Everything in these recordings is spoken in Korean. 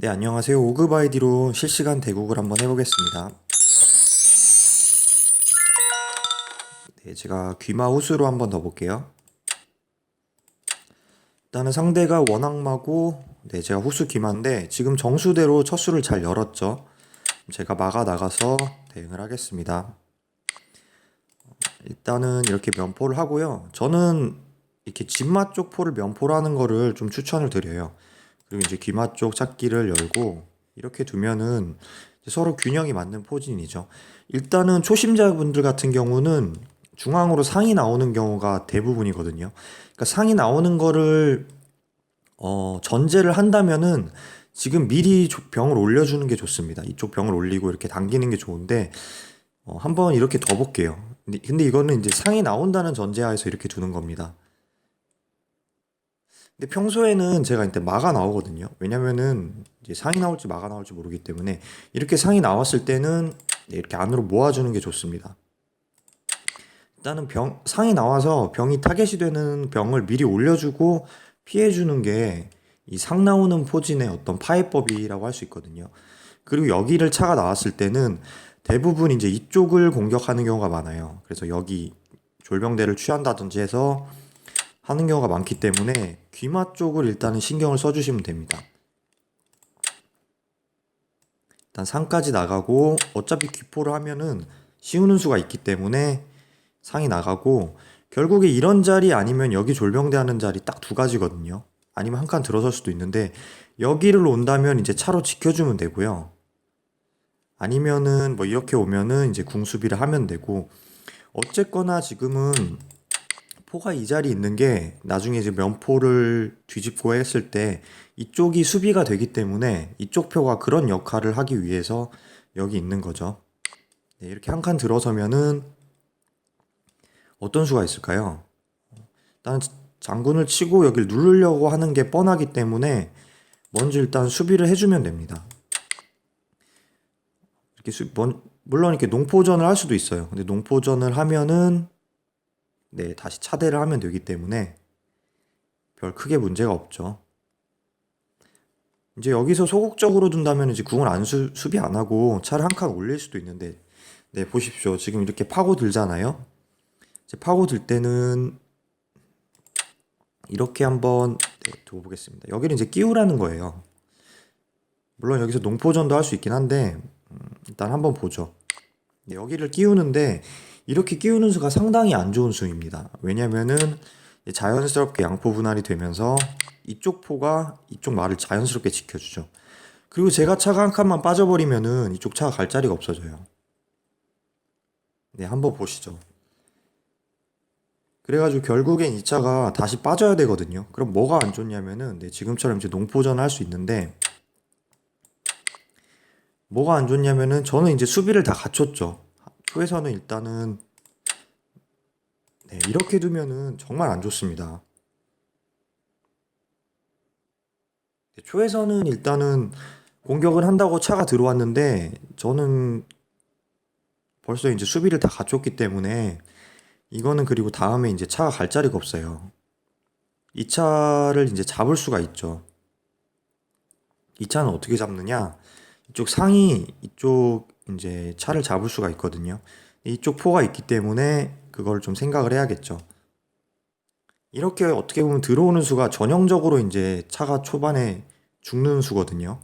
네, 안녕하세요. 오급 아이디로 실시간 대국을 한번 해보겠습니다. 네, 제가 귀마 호수로 한번 넣어볼게요. 일단은 상대가 원악마고, 네, 제가 호수 귀마인데, 지금 정수대로 첫 수를 잘 열었죠. 제가 막아 나가서 대응을 하겠습니다. 일단은 이렇게 면포를 하고요. 저는 이렇게 진마 쪽 포를 면포로 하는 거를 좀 추천을 드려요. 그리고 이제 귀마 쪽 찾기를 열고 이렇게 두면은 서로 균형이 맞는 포진이죠. 일단은 초심자분들 같은 경우는 중앙으로 상이 나오는 경우가 대부분이거든요. 그러니까 상이 나오는 거를 어, 전제를 한다면은 지금 미리 조- 병을 올려주는 게 좋습니다. 이쪽 병을 올리고 이렇게 당기는 게 좋은데 어, 한번 이렇게 더 볼게요. 근데, 근데 이거는 이제 상이 나온다는 전제하에서 이렇게 두는 겁니다. 근데 평소에는 제가 이때 마가 나오거든요. 왜냐면은 이제 상이 나올지 마가 나올지 모르기 때문에 이렇게 상이 나왔을 때는 네, 이렇게 안으로 모아주는 게 좋습니다. 일단은 병, 상이 나와서 병이 타겟이 되는 병을 미리 올려주고 피해주는 게 이 상 나오는 포진의 어떤 파해법이라고 할 수 있거든요. 그리고 여기를 차가 나왔을 때는 대부분 이제 이쪽을 공격하는 경우가 많아요. 그래서 여기 졸병대를 취한다든지 해서 하는 경우가 많기 때문에 귀마 쪽을 일단은 신경을 써주시면 됩니다. 일단 상까지 나가고 어차피 귀포를 하면은 씌우는 수가 있기 때문에 상이 나가고 결국에 이런 자리 아니면 여기 졸병대 하는 자리 딱 두 가지거든요. 아니면 한 칸 들어설 수도 있는데 여기를 온다면 이제 차로 지켜주면 되고요. 아니면은 뭐 이렇게 오면은 이제 궁수비를 하면 되고 어쨌거나 지금은 포가 이 자리에 있는 게 나중에 이제 면포를 뒤집고 했을 때 이쪽이 수비가 되기 때문에 이쪽 표가 그런 역할을 하기 위해서 여기 있는 거죠. 네, 이렇게 한 칸 들어서면은 어떤 수가 있을까요? 일단 장군을 치고 여기를 누르려고 하는 게 뻔하기 때문에 먼저 일단 수비를 해주면 됩니다. 이렇게 수, 먼- 물론 이렇게 농포전을 할 수도 있어요. 근데 농포전을 하면은 네, 다시 차대를 하면 되기 때문에 별 크게 문제가 없죠. 이제 여기서 소극적으로 둔다면 이제 궁을 안 수, 수비 안 하고 차를 한 칸 올릴 수도 있는데 네, 보십시오. 지금 이렇게 파고 들잖아요. 이제 파고 들 때는 이렇게 한번 네, 두고 보겠습니다. 여기를 이제 끼우라는 거예요. 물론 여기서 농포전도 할 수 있긴 한데 음, 일단 한번 보죠. 네, 여기를 끼우는데 이렇게 끼우는 수가 상당히 안 좋은 수입니다. 왜냐면은 자연스럽게 양포 분할이 되면서 이쪽 포가 이쪽 말을 자연스럽게 지켜주죠. 그리고 제가 차가 한 칸만 빠져버리면은 이쪽 차가 갈 자리가 없어져요. 네, 한번 보시죠. 그래가지고 결국엔 이 차가 다시 빠져야 되거든요. 그럼 뭐가 안 좋냐면은 네, 지금처럼 이제 농포전을 할 수 있는데 뭐가 안 좋냐면은 저는 이제 수비를 다 갖췄죠. 초에서는 일단은 네, 이렇게 두면은 정말 안 좋습니다. 네, 초에서는 일단은 공격을 한다고 차가 들어왔는데 저는 벌써 이제 수비를 다 갖췄기 때문에 이거는 그리고 다음에 이제 차가 갈 자리가 없어요. 이 차를 이제 잡을 수가 있죠. 이 차는 어떻게 잡느냐? 이쪽 상이 이쪽 이제 차를 잡을 수가 있거든요. 이쪽 포가 있기 때문에 그걸 좀 생각을 해야겠죠. 이렇게 어떻게 보면 들어오는 수가 전형적으로 이제 차가 초반에 죽는 수거든요.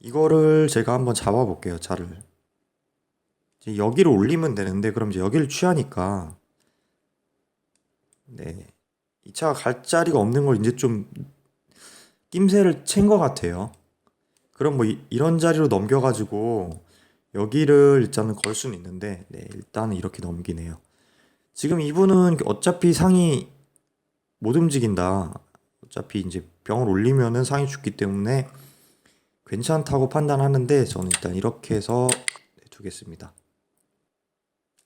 이거를 제가 한번 잡아볼게요, 차를. 이제 여기를 올리면 되는데, 그럼 이제 여기를 취하니까, 네. 이 차가 갈 자리가 없는 걸 이제 좀 낌새를 챈 것 같아요. 그럼 뭐 이, 이런 자리로 넘겨가지고 여기를 일단은 걸 수는 있는데, 네, 일단은 이렇게 넘기네요. 지금 이분은 어차피 상이 못 움직인다. 어차피 이제 병을 올리면은 상이 죽기 때문에 괜찮다고 판단하는데, 저는 일단 이렇게 해서 네, 두겠습니다.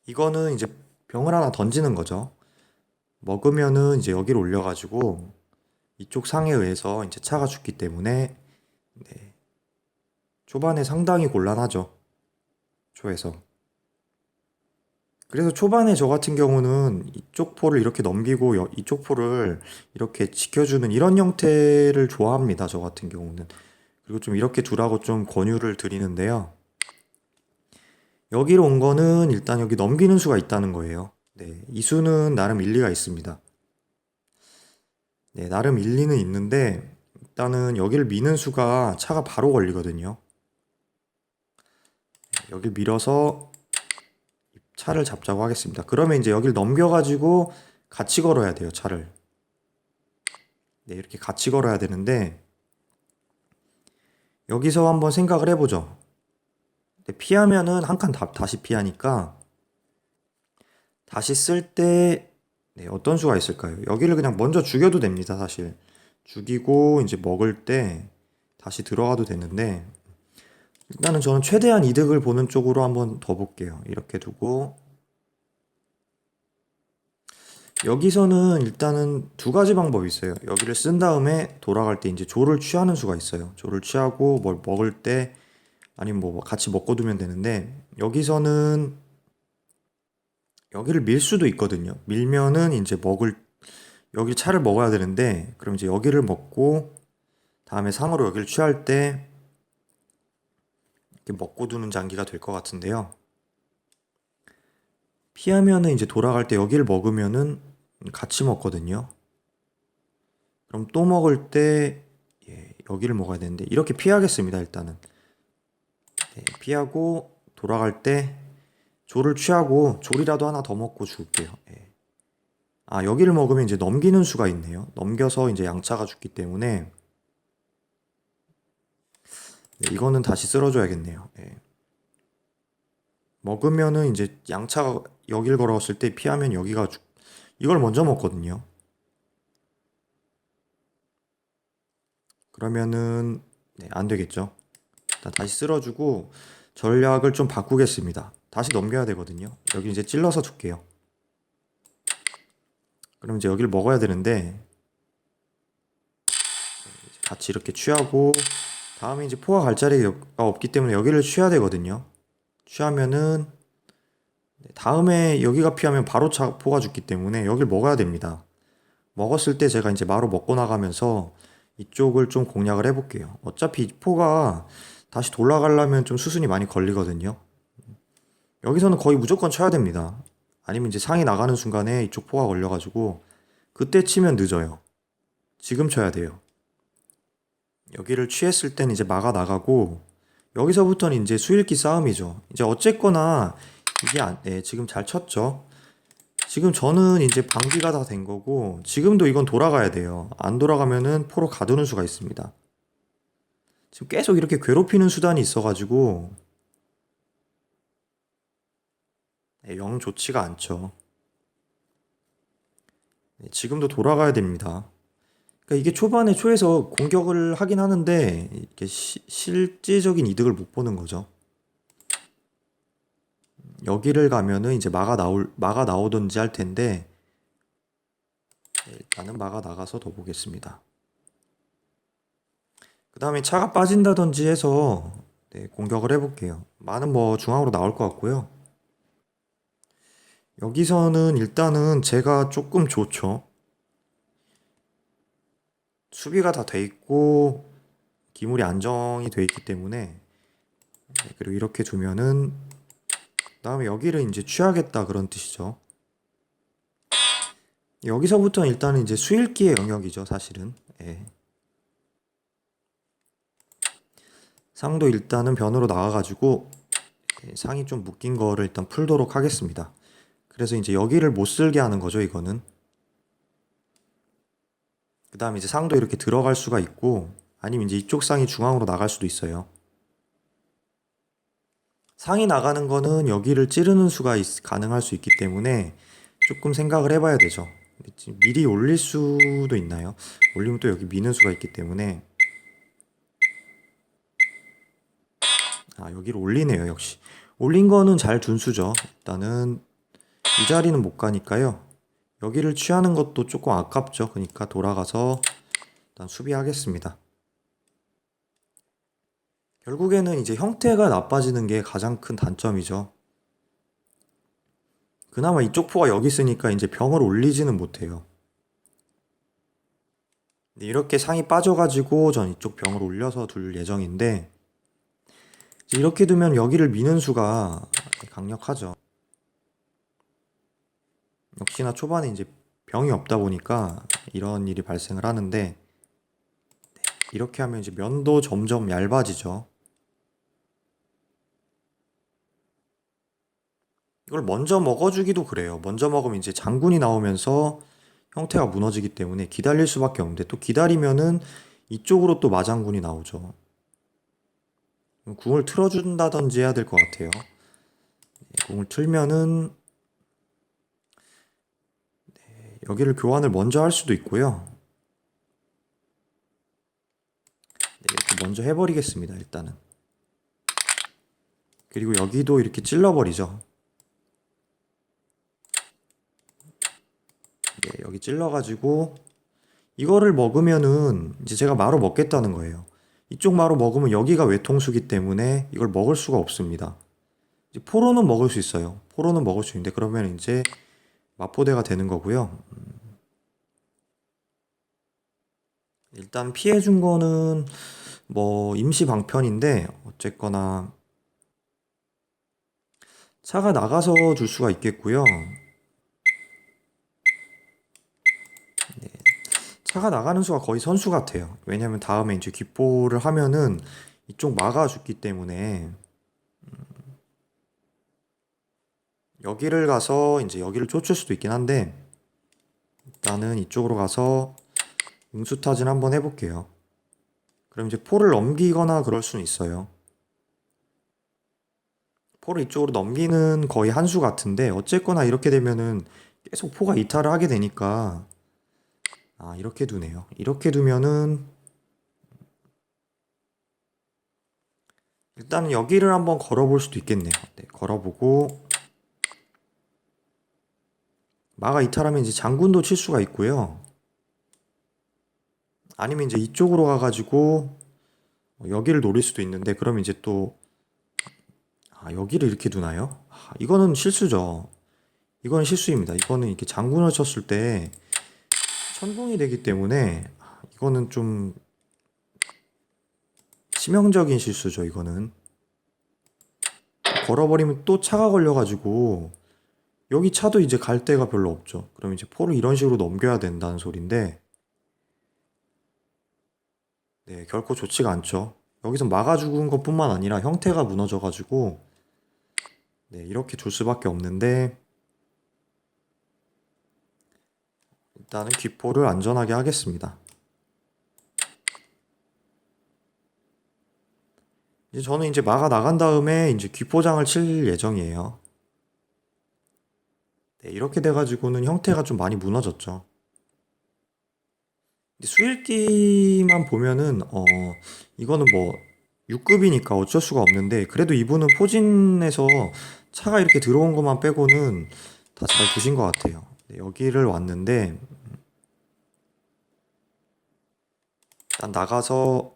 이거는 이제 병을 하나 던지는 거죠. 먹으면은 이제 여기를 올려가지고 이쪽 상에 의해서 이제 차가 죽기 때문에 네. 초반에 상당히 곤란하죠. 초에서. 그래서 초반에 저 같은 경우는 이쪽 포를 이렇게 넘기고 여- 이쪽 포를 이렇게 지켜주는 이런 형태를 좋아합니다. 저 같은 경우는. 그리고 좀 이렇게 두라고 좀 권유를 드리는데요. 여기로 온 거는 일단 여기 넘기는 수가 있다는 거예요. 네, 이 수는 나름 일리가 있습니다. 네, 나름 일리는 있는데 일단은 여기를 미는 수가 차가 바로 걸리거든요. 여길 밀어서 차를 잡자고 하겠습니다. 그러면 이제 여길 넘겨가지고 같이 걸어야 돼요, 차를. 네, 이렇게 같이 걸어야 되는데, 여기서 한번 생각을 해보죠. 네, 피하면은 한 칸 다시 피하니까, 다시 쓸 때, 네, 어떤 수가 있을까요? 여기를 그냥 먼저 죽여도 됩니다, 사실. 죽이고, 이제 먹을 때 다시 들어가도 되는데, 일단은 저는 최대한 이득을 보는 쪽으로 한번 더 볼게요. 이렇게 두고 여기서는 일단은 두 가지 방법이 있어요. 여기를 쓴 다음에 돌아갈 때 이제 조를 취하는 수가 있어요. 조를 취하고 뭘 먹을 때 아니면 뭐 같이 먹고 두면 되는데 여기서는 여기를 밀 수도 있거든요. 밀면은 이제 먹을 여기 차를 먹어야 되는데 그럼 이제 여기를 먹고 다음에 상으로 여기를 취할 때 먹고 두는 장기가 될 것 같은데요. 피하면은 이제 돌아갈 때 여기를 먹으면은 같이 먹거든요. 그럼 또 먹을 때 예, 여기를 먹어야 되는데 이렇게 피하겠습니다. 일단은 네, 피하고 돌아갈 때 조를 취하고 조리라도 하나 더 먹고 죽을게요. 예. 아 여기를 먹으면 이제 넘기는 수가 있네요. 넘겨서 이제 양차가 죽기 때문에 네, 이거는 다시 쓸어줘야겠네요. 예. 먹으면은 이제 양차가 여길 걸어왔을 때 피하면 여기가 죽... 이걸 먼저 먹거든요. 그러면은 네, 안 되겠죠. 일단 다시 쓸어주고 전략을 좀 바꾸겠습니다. 다시 넘겨야 되거든요. 여기 이제 찔러서 줄게요. 그럼 이제 여기를 먹어야 되는데 네, 같이 이렇게 취하고 다음에 이제 포가 갈 자리가 없기 때문에 여기를 취해야 되거든요. 취하면은 네, 다음에 여기가 피하면 바로 차, 포가 죽기 때문에 여기를 먹어야 됩니다. 먹었을 때 제가 이제 마루 먹고 나가면서 이쪽을 좀 공략을 해볼게요. 어차피 이 포가 다시 돌아가려면 좀 수순이 많이 걸리거든요. 여기서는 거의 무조건 쳐야 됩니다. 아니면 이제 상이 나가는 순간에 이쪽 포가 걸려가지고 그때 치면 늦어요. 지금 쳐야 돼요. 여기를 취했을 땐 이제 막아 나가고 여기서부터는 이제 수일기 싸움이죠. 이제 어쨌거나 이게 안, 네, 지금 잘 쳤죠. 지금 저는 이제 방비가 다 된 거고 지금도 이건 돌아가야 돼요. 안 돌아가면은 포로 가두는 수가 있습니다. 지금 계속 이렇게 괴롭히는 수단이 있어가지고 네, 영 좋지가 않죠. 네, 지금도 돌아가야 됩니다. 그러니까 이게 초반에 초에서 공격을 하긴 하는데 이게 시- 실질적인 이득을 못 보는 거죠. 여기를 가면은 이제 막아 나올 막아 나오든지 할 텐데 네, 일단은 막아 나가서 더 보겠습니다. 그 다음에 차가 빠진다든지 해서 네, 공격을 해볼게요. 많은 뭐 중앙으로 나올 것 같고요. 여기서는 일단은 제가 조금 좋죠. 수비가 다 돼 있고 기물이 안정이 돼 있기 때문에 네, 그리고 이렇게 두면은 그다음에 여기를 이제 취하겠다 그런 뜻이죠. 여기서부터는 일단은 이제 수일기의 영역이죠, 사실은. 예. 상도 일단은 변으로 나와가지고 예, 상이 좀 묶인 거를 일단 풀도록 하겠습니다. 그래서 이제 여기를 못 쓸게 하는 거죠, 이거는. 그 다음에 이제 상도 이렇게 들어갈 수가 있고, 아니면 이제 이쪽 상이 중앙으로 나갈 수도 있어요. 상이 나가는 거는 여기를 찌르는 수가 있- 가능할 수 있기 때문에 조금 생각을 해봐야 되죠. 미리 올릴 수도 있나요? 올리면 또 여기 미는 수가 있기 때문에 아 여기를 올리네요 역시 올린 거는 잘둔 수죠 일단은 이 자리는 못 가니까요 여기를 취하는 것도 조금 아깝죠 그러니까 돌아가서 일단 수비하겠습니다 결국에는 이제 형태가 나빠지는 게 가장 큰 단점이죠 그나마 이쪽 포가 여기 있으니까 이제 병을 올리지는 못해요. 이렇게 상이 빠져가지고 전 이쪽 병을 올려서 둘 예정인데 이렇게 두면 여기를 미는 수가 강력하죠. 역시나 초반에 이제 병이 없다 보니까 이런 일이 발생을 하는데 네, 이렇게 하면 이제 면도 점점 얇아지죠. 이걸 먼저 먹어주기도 그래요. 먼저 먹으면 이제 장군이 나오면서 형태가 무너지기 때문에 기다릴 수밖에 없는데 또 기다리면은 이쪽으로 또 마장군이 나오죠. 궁을 틀어준다든지 해야 될 것 같아요. 네, 궁을 틀면은 네, 여기를 교환을 먼저 할 수도 있고요. 네, 이렇게 먼저 해버리겠습니다. 일단은. 그리고 여기도 이렇게 찔러버리죠. 네, 여기 찔러가지고 이거를 먹으면은 이제 제가 마로 먹겠다는 거예요. 이쪽 마로 먹으면 여기가 외통수기 때문에 이걸 먹을 수가 없습니다. 포로는 먹을 수 있어요. 포로는 먹을 수 있는데 그러면 이제 마포대가 되는 거고요. 음. 일단 피해 준 거는 뭐 임시 방편인데 어쨌거나 차가 나가서 줄 수가 있겠고요. 차가 나가는 수가 거의 선수 같아요. 왜냐면 다음에 이제 기포를 하면은 이쪽 막아주기 때문에 음, 여기를 가서 이제 여기를 쫓을 수도 있긴 한데 일단은 이쪽으로 가서 응수타진 한번 해볼게요. 그럼 이제 포를 넘기거나 그럴 수는 있어요. 포를 이쪽으로 넘기는 거의 한 수 같은데 어쨌거나 이렇게 되면은 계속 포가 이탈을 하게 되니까 아, 이렇게 두네요. 이렇게 두면은 일단은 여기를 한번 걸어볼 수도 있겠네요. 네, 걸어보고 마가 이탈하면 이제 장군도 칠 수가 있고요. 아니면 이제 이쪽으로 가가지고 여기를 노릴 수도 있는데 그러면 이제 또 아, 여기를 이렇게 두나요? 아, 이거는 실수죠. 이건 실수입니다. 이거는 이렇게 장군을 쳤을 때 천공이 되기 때문에 이거는 좀 치명적인 실수죠, 이거는. 걸어버리면 또 차가 걸려가지고 여기 차도 이제 갈 데가 별로 없죠. 그럼 이제 포를 이런 식으로 넘겨야 된다는 소린데 네, 결코 좋지가 않죠. 여기서 막아 죽은 것뿐만 아니라 형태가 무너져 가지고 네, 이렇게 둘 수밖에 없는데 일단은 귀포를 안전하게 하겠습니다. 이제 저는 이제 마가 나간 다음에 이제 귀포장을 칠 예정이에요. 네, 이렇게 돼가지고는 형태가 좀 많이 무너졌죠. 수일기만 보면은 어 이거는 뭐 6급이니까 어쩔 수가 없는데 그래도 이분은 포진에서 차가 이렇게 들어온 것만 빼고는 다 잘 두신 것 같아요. 네, 여기를 왔는데 일단 나가서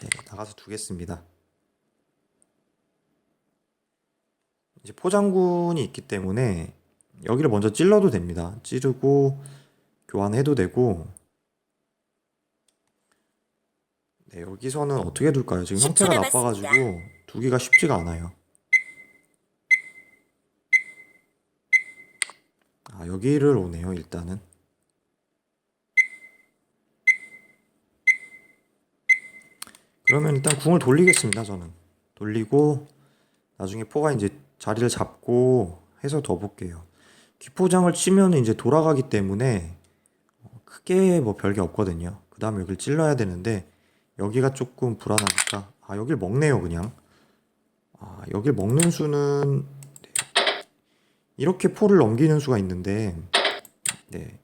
네, 나가서 두겠습니다. 이제 포장군이 있기 때문에 여기를 먼저 찔러도 됩니다. 찌르고 교환해도 되고 네, 여기서는 어떻게 둘까요? 지금 10초 형태가 남았습니다. 나빠가지고 두기가 쉽지가 않아요. 아, 여기를 오네요, 일단은. 그러면 일단 궁을 돌리겠습니다, 저는. 돌리고, 나중에 포가 이제 자리를 잡고 해서 더 볼게요. 기포장을 치면 이제 돌아가기 때문에 어, 크게 뭐 별게 없거든요. 그 다음에 여기를 찔러야 되는데, 여기가 조금 불안하니까, 아, 여길 먹네요, 그냥. 아, 여길 먹는 수는, 네. 이렇게 포를 넘기는 수가 있는데, 네.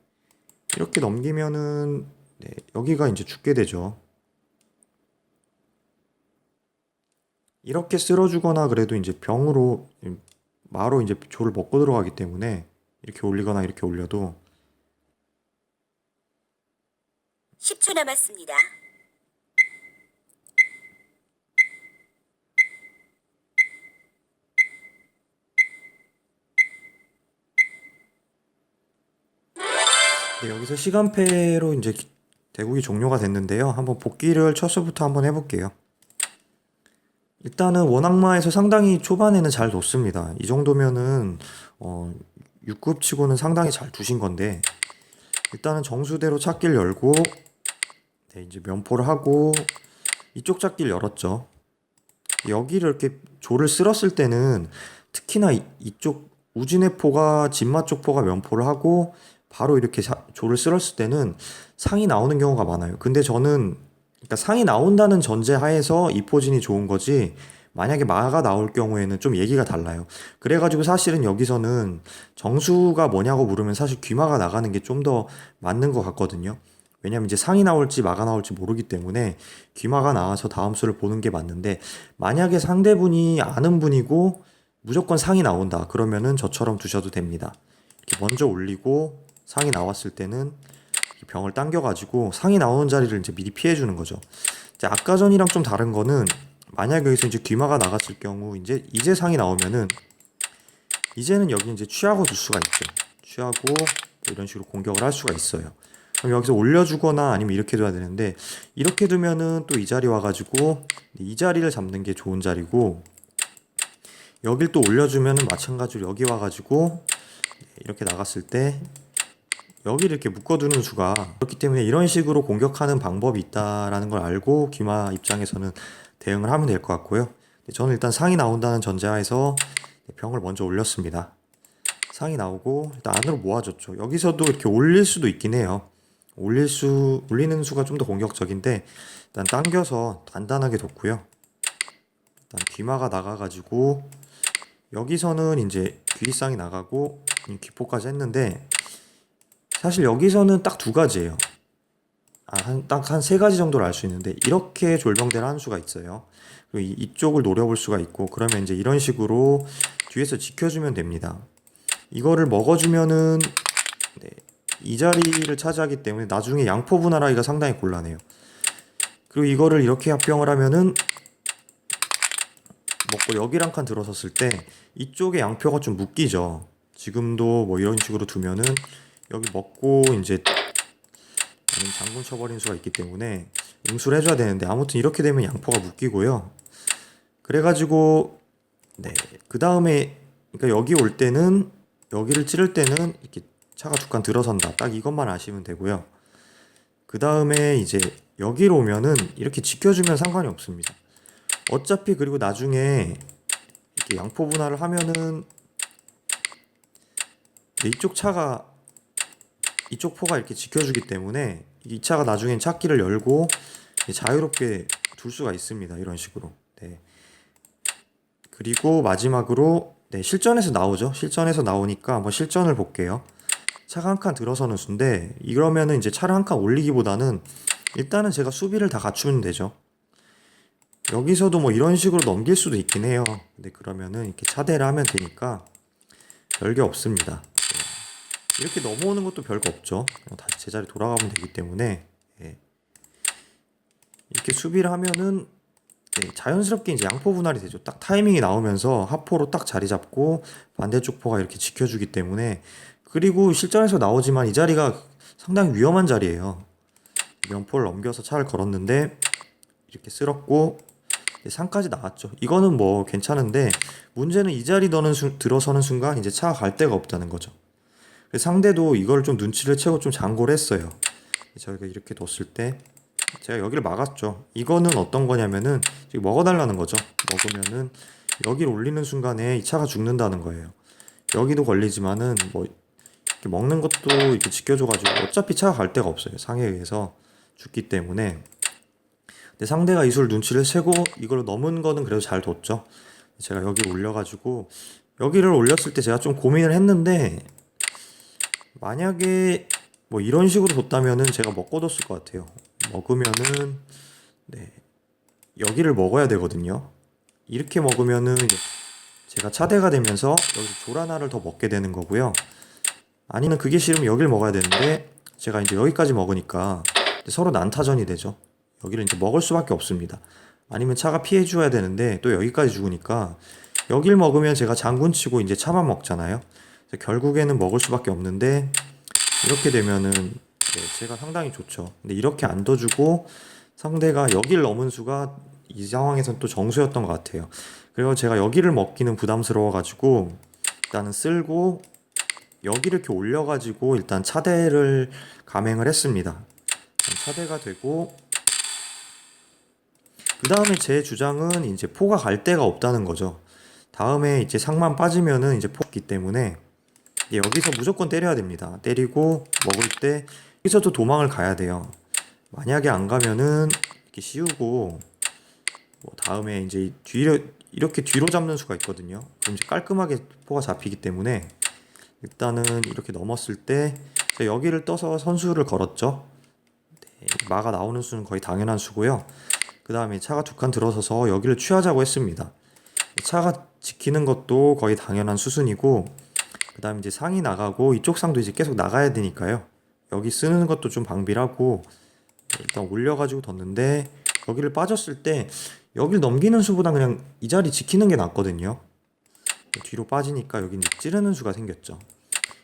이렇게 넘기면은, 네, 여기가 이제 죽게 되죠. 이렇게 쓸어주거나 그래도 이제 병으로 마로 이제 조를 먹고 들어가기 때문에 이렇게 올리거나 이렇게 올려도 10초 남았습니다. 네, 여기서 시간패로 이제 대국이 종료가 됐는데요. 한번 복귀를 첫 수부터 한번 해볼게요. 일단은 원악마에서 상당히 초반에는 잘 뒀습니다. 이 정도면은 어, 6급 치고는 상당히 잘 두신 건데 일단은 정수대로 찾기를 열고 네, 이제 면포를 하고 이쪽 찾기를 열었죠. 여기를 이렇게 조를 쓸었을 때는 특히나 이, 이쪽 우진의 포가 진마 쪽 포가 면포를 하고 바로 이렇게 사- 조를 쓸었을 때는 상이 나오는 경우가 많아요. 근데 저는 그러니까 상이 나온다는 전제 하에서 이 포진이 좋은 거지 만약에 마가 나올 경우에는 좀 얘기가 달라요. 그래가지고 사실은 여기서는 정수가 뭐냐고 물으면 사실 귀마가 나가는 게 좀 더 맞는 것 같거든요. 왜냐면 이제 상이 나올지 마가 나올지 모르기 때문에 귀마가 나와서 다음 수를 보는 게 맞는데 만약에 상대분이 아는 분이고 무조건 상이 나온다 그러면은 저처럼 두셔도 됩니다. 이렇게 먼저 올리고 상이 나왔을 때는 이 병을 당겨가지고 상이 나오는 자리를 이제 미리 피해주는 거죠. 이제 아까 전이랑 좀 다른 거는 만약 여기서 이제 귀마가 나갔을 경우 이제 이제 상이 나오면은 이제는 여기 이제 취하고 둘 수가 있죠. 취하고 뭐 이런 식으로 공격을 할 수가 있어요. 그럼 여기서 올려주거나 아니면 이렇게 둬야 되는데 이렇게 두면은 또 이 자리 와가지고 이 자리를 잡는 게 좋은 자리고 여길 또 올려주면은 마찬가지로 여기 와가지고 이렇게 나갔을 때 여기를 이렇게 묶어두는 수가 그렇기 때문에 이런 식으로 공격하는 방법이 있다라는 걸 알고 귀마 입장에서는 대응을 하면 될 것 같고요. 저는 일단 상이 나온다는 전제하에서 병을 먼저 올렸습니다. 상이 나오고 일단 안으로 모아줬죠. 여기서도 이렇게 올릴 수도 있긴 해요. 올릴 수 올리는 수가 좀 더 공격적인데 일단 당겨서 단단하게 뒀고요. 일단 귀마가 나가가지고 여기서는 이제 귀리쌍이 나가고 이 귀포까지 했는데 사실 여기서는 딱 두 가지예요. 아, 한, 딱 한 세 가지 정도를 알 수 있는데, 이렇게 졸병대를 하는 수가 있어요. 그리고 이, 이쪽을 노려볼 수가 있고, 그러면 이제 이런 식으로 뒤에서 지켜주면 됩니다. 이거를 먹어주면은, 네, 이 자리를 차지하기 때문에 나중에 양포 분할하기가 상당히 곤란해요. 그리고 이거를 이렇게 합병을 하면은, 먹고 여기를 한칸 들어섰을 때, 이쪽에 양표가 좀 묶이죠. 지금도 뭐 이런 식으로 두면은, 여기 먹고 이제 장군 쳐버린 수가 있기 때문에 응수를 해줘야 되는데 아무튼 이렇게 되면 양포가 묶이고요. 그래가지고 네그 다음에 그러니까 여기 올 때는 여기를 찌를 때는 이렇게 차가 두칸 들어선다. 딱 이것만 아시면 되고요. 그 다음에 이제 여기로 오면은 이렇게 지켜주면 상관이 없습니다. 어차피 그리고 나중에 이렇게 양포 분할을 하면은 네, 이쪽 차가 이쪽 포가 이렇게 지켜주기 때문에 이 차가 나중엔 찾기를 열고 자유롭게 둘 수가 있습니다. 이런 식으로. 네. 그리고 마지막으로 네, 실전에서 나오죠. 실전에서 나오니까 한번 실전을 볼게요. 차가 한 칸 들어서는 수인데 이러면은 이제 차를 한 칸 올리기보다는 일단은 제가 수비를 다 갖추면 되죠. 여기서도 뭐 이런 식으로 넘길 수도 있긴 해요. 근데 그러면은 이렇게 차대를 하면 되니까 별게 없습니다. 이렇게 넘어오는 것도 별거 없죠. 그냥 다시 제자리 돌아가면 되기 때문에 예. 이렇게 수비를 하면은 네, 자연스럽게 이제 양포 분할이 되죠. 딱 타이밍이 나오면서 하포로 딱 자리 잡고 반대쪽 포가 이렇게 지켜주기 때문에 그리고 실전에서 나오지만 이 자리가 상당히 위험한 자리예요. 면포를 넘겨서 차를 걸었는데 이렇게 쓸었고 네, 상까지 나왔죠. 이거는 뭐 괜찮은데 문제는 이 자리 너는 수- 들어서는 순간 이제 차가 갈 데가 없다는 거죠. 상대도 이걸 좀 눈치를 채고 좀 장고를 했어요. 저희가 이렇게 뒀을 때 제가 여기를 막았죠. 이거는 어떤 거냐면은 지금 먹어달라는 거죠. 먹으면은 여기를 올리는 순간에 이 차가 죽는다는 거예요. 여기도 걸리지만은 뭐 먹는 것도 이렇게 지켜줘가지고 어차피 차가 갈 데가 없어요. 상에 의해서 죽기 때문에. 근데 상대가 이술 눈치를 채고 이걸 넘은 거는 그래도 잘 뒀죠. 제가 여기 올려가지고 여기를 올렸을 때 제가 좀 고민을 했는데 만약에 뭐 이런 식으로 뒀다면은 제가 먹고 뒀을 것 같아요. 먹으면은 네 여기를 먹어야 되거든요. 이렇게 먹으면은 제가 차대가 되면서 여기서 졸 하나를 더 먹게 되는 거고요. 아니면 그게 싫으면 여기를 먹어야 되는데 제가 이제 여기까지 먹으니까 서로 난타전이 되죠. 여기를 이제 먹을 수밖에 없습니다. 아니면 차가 피해 줘야 되는데 또 여기까지 죽으니까 여길 먹으면 제가 장군 치고 이제 차만 먹잖아요. 결국에는 먹을 수밖에 없는데 이렇게 되면은 네, 제가 상당히 좋죠. 근데 이렇게 안 둬주고 상대가 여기를 넘은 수가 이 상황에선 또 정수였던 것 같아요. 그리고 제가 여기를 먹기는 부담스러워가지고 일단은 쓸고 여기를 이렇게 올려가지고 일단 차대를 감행을 했습니다. 차대가 되고 그 다음에 제 주장은 이제 포가 갈 데가 없다는 거죠. 다음에 이제 상만 빠지면은 이제 포기 때문에 이제 여기서 무조건 때려야 됩니다. 때리고 먹을 때 여기서도 도망을 가야 돼요. 만약에 안 가면은 이렇게 씌우고 뭐 다음에 이제 뒤로 이렇게 뒤로 잡는 수가 있거든요. 그럼 이제 깔끔하게 포가 잡히기 때문에 일단은 이렇게 넘었을 때 여기를 떠서 선수를 걸었죠. 네, 마가 나오는 수는 거의 당연한 수고요. 그 다음에 차가 두 칸 들어서서 여기를 취하자고 했습니다. 차가 지키는 것도 거의 당연한 수순이고 그 다음에 이제 상이 나가고 이쪽 상도 이제 계속 나가야 되니까요. 여기 쓰는 것도 좀 방비라고 일단 올려가지고 뒀는데 여기를 빠졌을 때 여기를 넘기는 수보다 그냥 이 자리 지키는 게 낫거든요. 뒤로 빠지니까 여기 이제 찌르는 수가 생겼죠.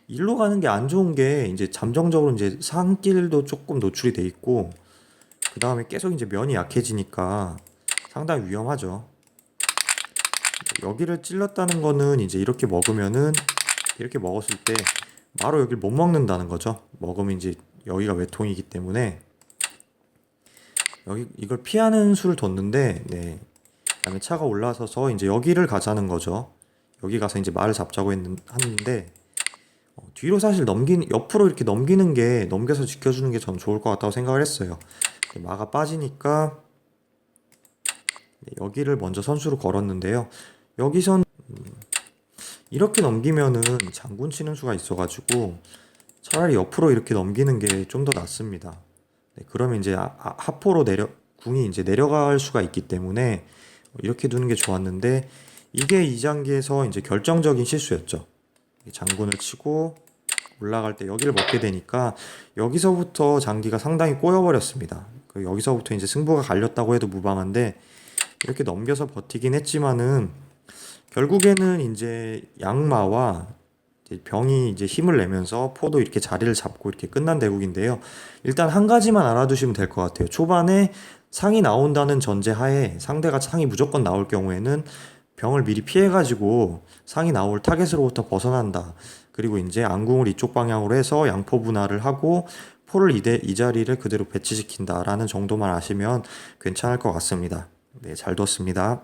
일로 가는 게 안 좋은 게 이제 잠정적으로 이제 상길도 조금 노출이 돼 있고 그 다음에 계속 이제 면이 약해지니까 상당히 위험하죠. 여기를 찔렀다는 거는 이제 이렇게 먹으면은 이렇게 먹었을 때 바로 여기를 못 먹는다는 거죠. 먹으면 이제 여기가 외통이기 때문에 여기 이걸 피하는 수를 뒀는데 네. 그다음에 차가 올라서서 이제 여기를 가자는 거죠. 여기 가서 이제 말을 잡자고 했는, 하는데 어, 뒤로 사실 넘긴 옆으로 이렇게 넘기는 게 넘겨서 지켜주는 게 전 좋을 것 같다고 생각을 했어요. 마가 빠지니까 네, 여기를 먼저 선수로 걸었는데요. 여기선 음, 이렇게 넘기면은 장군 치는 수가 있어가지고 차라리 옆으로 이렇게 넘기는 게 좀 더 낫습니다. 네, 그러면 이제 하포로 내려 궁이 이제 내려갈 수가 있기 때문에 이렇게 두는 게 좋았는데 이게 이 장기에서 이제 결정적인 실수였죠. 이 장군을 치고 올라갈 때 여기를 먹게 되니까 여기서부터 장기가 상당히 꼬여버렸습니다. 그 여기서부터 이제 승부가 갈렸다고 해도 무방한데 이렇게 넘겨서 버티긴 했지만은 결국에는 이제 양마와 이제 병이 이제 힘을 내면서 포도 이렇게 자리를 잡고 이렇게 끝난 대국인데요. 일단 한 가지만 알아두시면 될 것 같아요. 초반에 상이 나온다는 전제하에 상대가 상이 무조건 나올 경우에는 병을 미리 피해가지고 상이 나올 타겟으로부터 벗어난다. 그리고 이제 안궁을 이쪽 방향으로 해서 양포 분할을 하고 포를 이대, 이 자리를 그대로 배치시킨다라는 정도만 아시면 괜찮을 것 같습니다. 네, 잘 뒀습니다.